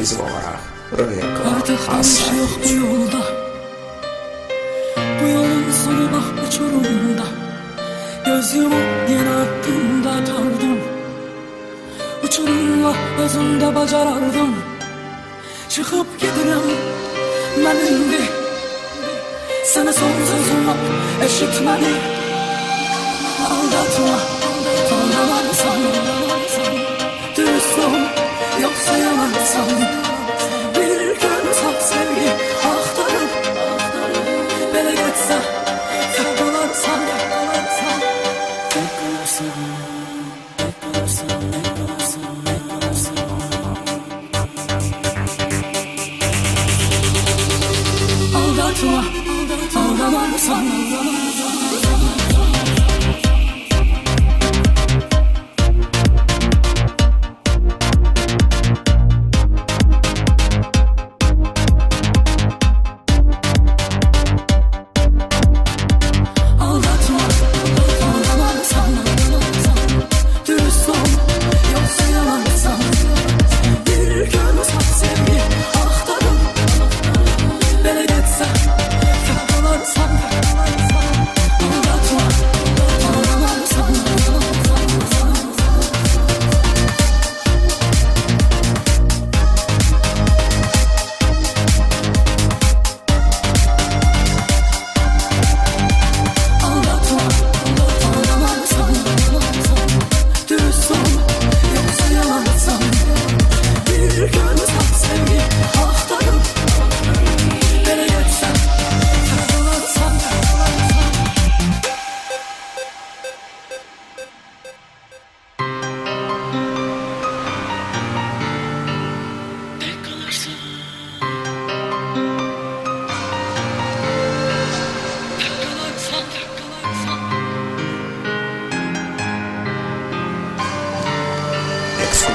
ekskluzif olarak. Röya Artık dönüş yok bu yolda. Bu yolun sonu bak uçurumda. Göz yumup yine aklımda tardım Uçurumla özümde bacarardım. Çıkıp giderim ben indi Sana son sözüm var eşitmedi Aldatma Aldatma Aldamarsan Aldatma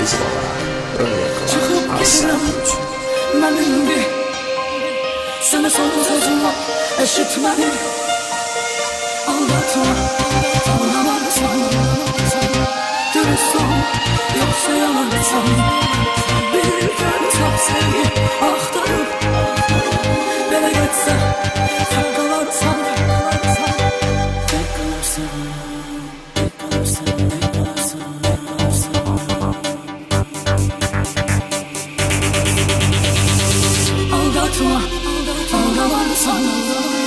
biz olarak örnek olan Arslan Benimdi Sana sorma sözüm var Eşit benim Aldatma. Anlamazsan Dürüst ol Yoksa yalansan Bilirken çok sevgi Aktarıp Bele geçse Sen 说，我的晚餐。